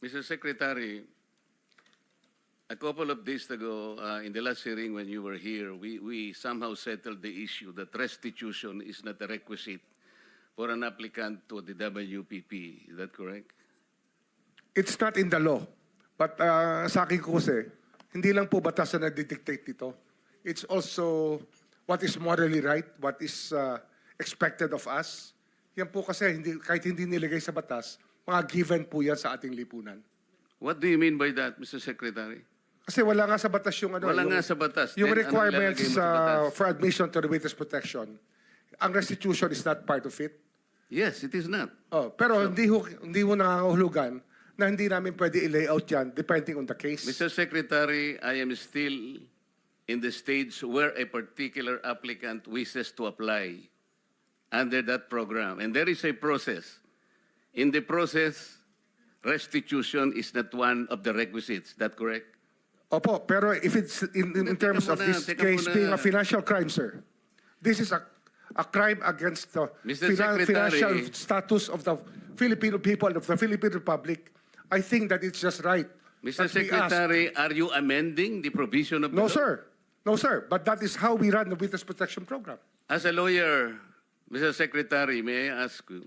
Mr. Secretary, a couple of days ago, uh, in the last hearing when you were here, we, we somehow settled the issue that restitution is not a requisite for an applicant to the WPP. Is that correct? It's not in the law. But uh, sa akin ko kasi, hindi lang po batas na nagdidictate dito. It's also what is morally right, what is uh, expected of us. Yan po kasi, hindi, kahit hindi nilagay sa batas, mga given po yan sa ating lipunan. What do you mean by that, Mr. Secretary? Kasi wala nga sa batas yung ano. Wala yung, nga sa batas. Yung Then, requirements sa uh, batas? for admission to the witness protection. Ang restitution is not part of it. Yes, it is not. Oh, pero hindi ho, hindi mo nangangahulugan na hindi namin pwede i-layout yan depending on the case. Mr. Secretary, I am still in the stage where a particular applicant wishes to apply under that program. And there is a process. In the process, restitution is not one of the requisites. That correct? Opo, pero if it's in, in, in Teka terms of muna, this teka case muna. being a financial crime, sir, this is a, a crime against the Mr. finan- Secretary. financial status of the Filipino people, of the Philippine Republic. I think that it's just right. Mr. that we ask- Secretary, are you amending the provision of the No, law? sir. No, sir. But that is how we run the witness protection program. As a lawyer, Mr. Secretary, may I ask you,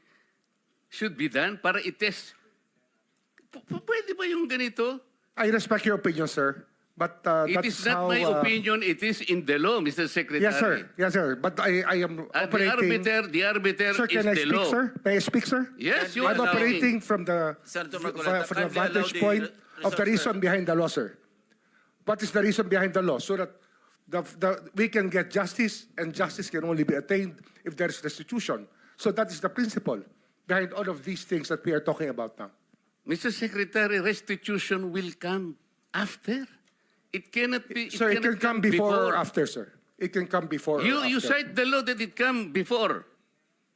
should be done para itest. P- p- pwede ba yung ganito? I respect your opinion, sir. But uh, It is is not how, my uh, opinion, it is in the law, Mr. Secretary. Yes, sir. Yes, sir. But I, I am At the operating... arbiter, the arbiter Sir, is can I the speak, law. sir? May I speak, sir? Yes, you I'm are operating from the, Senator from Marcoleta, from the kindly allow vantage the point re- of the reason behind the law, sir. What is the reason behind the law? So that the, the, we can get justice, and justice can only be attained if there is restitution. So that is the principle behind all of these things that we are talking about now. Mr. Secretary, restitution will come after. It cannot be. so it can come before or after, sir. It can come before You, you cite the law that it come before.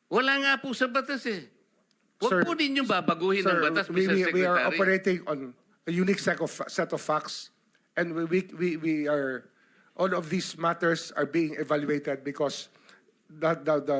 Wala nga po sa batas eh. Huwag Sir, po ninyong babaguhin ang Sir, batas, we, Mr. we, Secretary. we are operating on a unique set of, set of facts, and we, we, we, we are, all of these matters are being evaluated because the, the, the,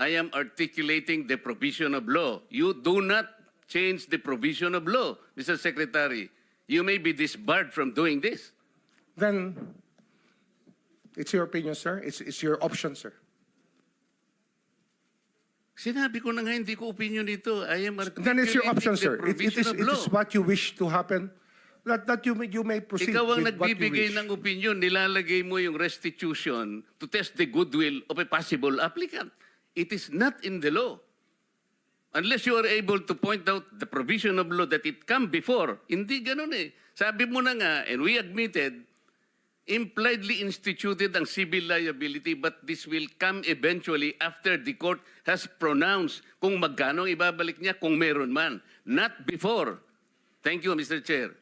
I am articulating the provision of law. You do not change the provision of law, Mr. Secretary. You may be disbarred from doing this. Then, it's your opinion, sir. It's, it's your option, sir. Sinabi ko na nga, hindi ko opinion dito. I am articulating Then it's your option, the sir. It, it, provision is, of it law. is what you wish to happen. That, that you, may, you may proceed Ikaw ang with what you nagbibigay wish. ng opinion, nilalagay mo yung restitution to test the goodwill of a possible applicant. It is not in the law. Unless you are able to point out the provision of law that it come before. Hindi ganun eh. Sabi mo na nga, and we admitted, impliedly instituted ang civil liability but this will come eventually after the court has pronounced kung magkano ibabalik niya kung meron man. Not before. Thank you, Mr. Chair.